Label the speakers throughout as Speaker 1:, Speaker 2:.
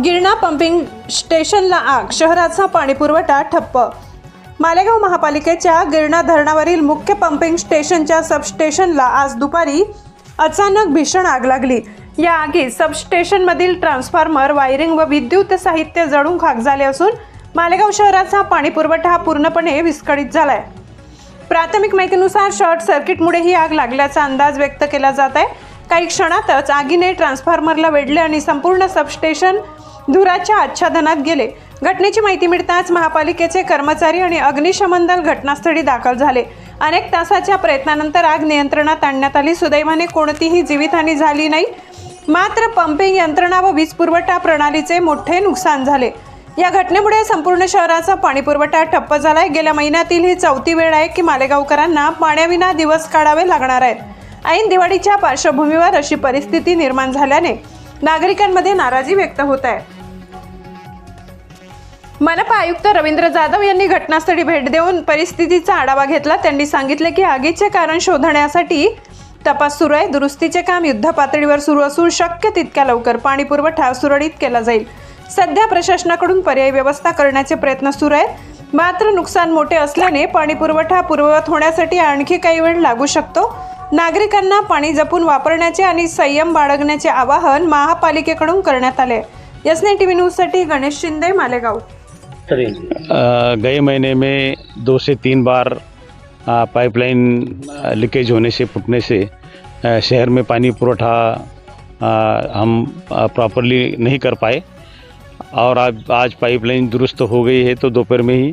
Speaker 1: Girna pumping स्टेशनला आग शहराचा पाणीपुरवठा ठप्प. मालेगाव महापालिकेच्या गिरणा धरणावरील मुख्य पंपिंग स्टेशनच्या सबस्टेशनला आज दुपारी अचानक भीषण आग लागली. या आगीत सबस्टेशनमधील ट्रान्सफॉर्मर वायरिंग व विद्युत साहित्य जळून खाक झाले असून मालेगाव शहराचा पाणीपुरवठा पूर्णपणे विस्कळीत झालाय. प्राथमिक माहितीनुसार शॉर्ट सर्किटमुळे ही आग लागल्याचा अंदाज व्यक्त केला जात आहे. काही क्षणातच आगीने ट्रान्सफॉर्मरला वेढले आणि संपूर्ण सबस्टेशन धुराच्या आच्छादनात गेले. घटनेची माहिती मिळताच महापालिकेचे कर्मचारी आणि अग्निशमन दल घटनास्थळी दाखल झाले. अनेक तासाच्या प्रयत्नानंतर आग नियंत्रणात आणण्यात आली. सुदैवाने कोणतीही जीवितहानी झाली नाही. मात्र पंपिंग यंत्रणा व वीज पुरवठा प्रणालीचे मोठे नुकसान झाले. या घटनेमुळे संपूर्ण शहराचा पाणीपुरवठा ठप्प झालाय. गेल्या महिन्यातील ही चौथी वेळ आहे की मालेगावकरांना पाण्याविना दिवस काढावे लागणार आहेत. ऐन दिवाळीच्या पार्श्वभूमीवर अशी परिस्थिती निर्माण झाल्याने नागरिकांमध्ये नाराजी व्यक्त होत आहे. मनपा आयुक्त रवींद्र जाधव यांनी घटनास्थळी भेट देऊन परिस्थितीचा आढावा घेतला. त्यांनी सांगितले की आगीचे कारण शोधण्यासाठी तपास सुरू आहे. दुरुस्तीचे काम युद्धपातळीवर सुरू असून शक्य तितक्या लवकर पाणी पुरवठा सुरळीत केला जाईल. सध्या प्रशासनाकडून पर्यायी व्यवस्था करण्याचे प्रयत्न सुरू आहेत. मात्र नुकसान मोठे असल्याने पाणी पुरवठा पूर्ववत होण्यासाठी आणखी काही वेळ लागू शकतो. नागरिकांना पाणी जपून वापरण्याचे आणि संयम बाळगण्याचे आवाहन महापालिकेकडून करण्यात आले. एस टी व्ही न्यूजसाठी गणेश शिंदे मालेगाव.
Speaker 2: अ, गए महीने में दो से तीन बार पाइपलाइन अ, लीकेज होने से फूटने से शहर में पानी पुरवठा हम प्रॉपरली नहीं कर पाए। और आज आज पाइपलाइन दुरुस्त हो गई है तो दोपहर में ही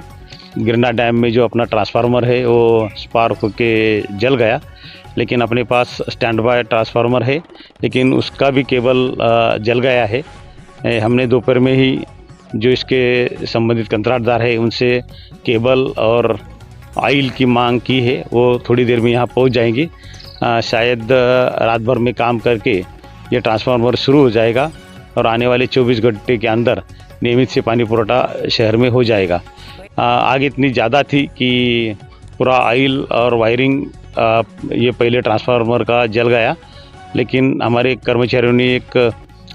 Speaker 2: गिरना डैम में जो अपना ट्रांसफार्मर है वो स्पार्क होके जल गया। लेकिन अपने पास स्टैंड बाय ट्रांसफार्मर है, लेकिन उसका भी केबल जल गया है। हमने दोपहर में ही जो इसके संबंधित कंत्राटदार है, उनसे केबल और ऑयल की मांग की है, वो थोड़ी देर में यहाँ पहुँच जाएँगी। शायद रात भर में काम करके ये ट्रांसफार्मर शुरू हो जाएगा और आने वाले 24 घंटे के अंदर नियमित से पानी पुरवठा शहर में हो जाएगा। आग इतनी ज़्यादा थी कि पूरा ऑयल और वायरिंग ये पहले ट्रांसफार्मर का जल गया लेकिन हमारे कर्मचारियों ने एक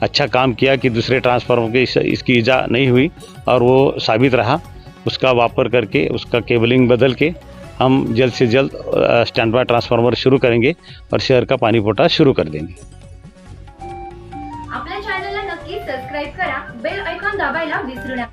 Speaker 2: अच्छा काम किया कि दूसरे ट्रांसफार्मर के इस, इसकी ईजा नहीं हुई और वो साबित रहा। उसका वापर करके उसका केबलिंग बदल के हम जल्द से जल्द स्टैंड बाय ट्रांसफार्मर शुरू करेंगे और शहर का पानी पोटा शुरू कर देंगे। अपने नक्की करा बेल विसरू